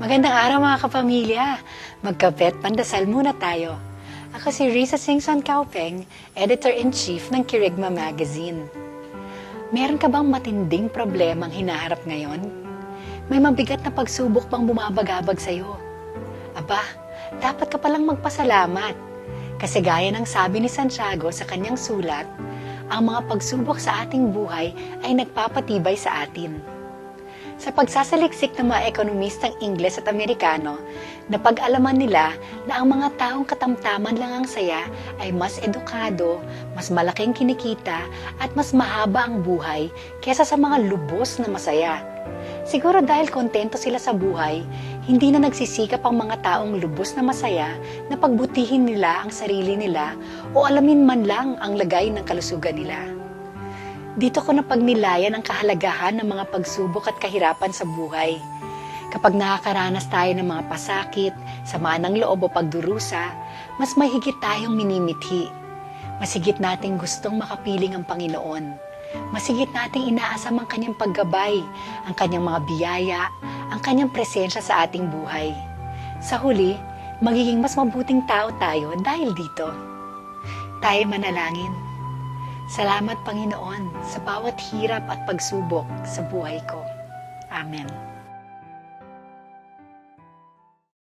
Magandang araw mga kapamilya. Magkapet, pandasal muna tayo. Ako si Risa Singson Kaupeng, Editor-in-Chief ng Kirigma Magazine. Meron ka bang matinding problemang hinaharap ngayon? May mabigat na pagsubok bang bumabagabag sa'yo? Aba, dapat ka palang magpasalamat. Kasi gaya ng sabi ni Santiago sa kanyang sulat, ang mga pagsubok sa ating buhay ay nagpapatibay sa atin sa pagsasaliksik ng mga ekonomistang Ingles at Amerikano, napag-alaman nila na ang mga taong katamtaman lang ang saya ay mas edukado, mas malaking kinikita, at mas mahaba ang buhay kesa sa mga lubos na masaya. Siguro dahil kontento sila sa buhay, hindi na nagsisikap ang mga taong lubos na masaya na pagbutihin nila ang sarili nila o alamin man lang ang lagay ng kalusugan nila. Dito ko napagnilayan ang kahalagahan ng mga pagsubok at kahirapan sa buhay. Kapag nakakaranas tayo ng mga pasakit, sama ng loob o pagdurusa, mas may higit tayong minimithi. Masigit nating gustong makapiling ang Panginoon. Masigit nating inaasam ang kanyang paggabay, ang kanyang mga biyaya, ang kanyang presensya sa ating buhay. Sa huli, magiging mas mabuting tao tayo dahil dito. Tayo manalangin. Salamat Panginoon sa bawat hirap at pagsubok sa buhay ko. Amen.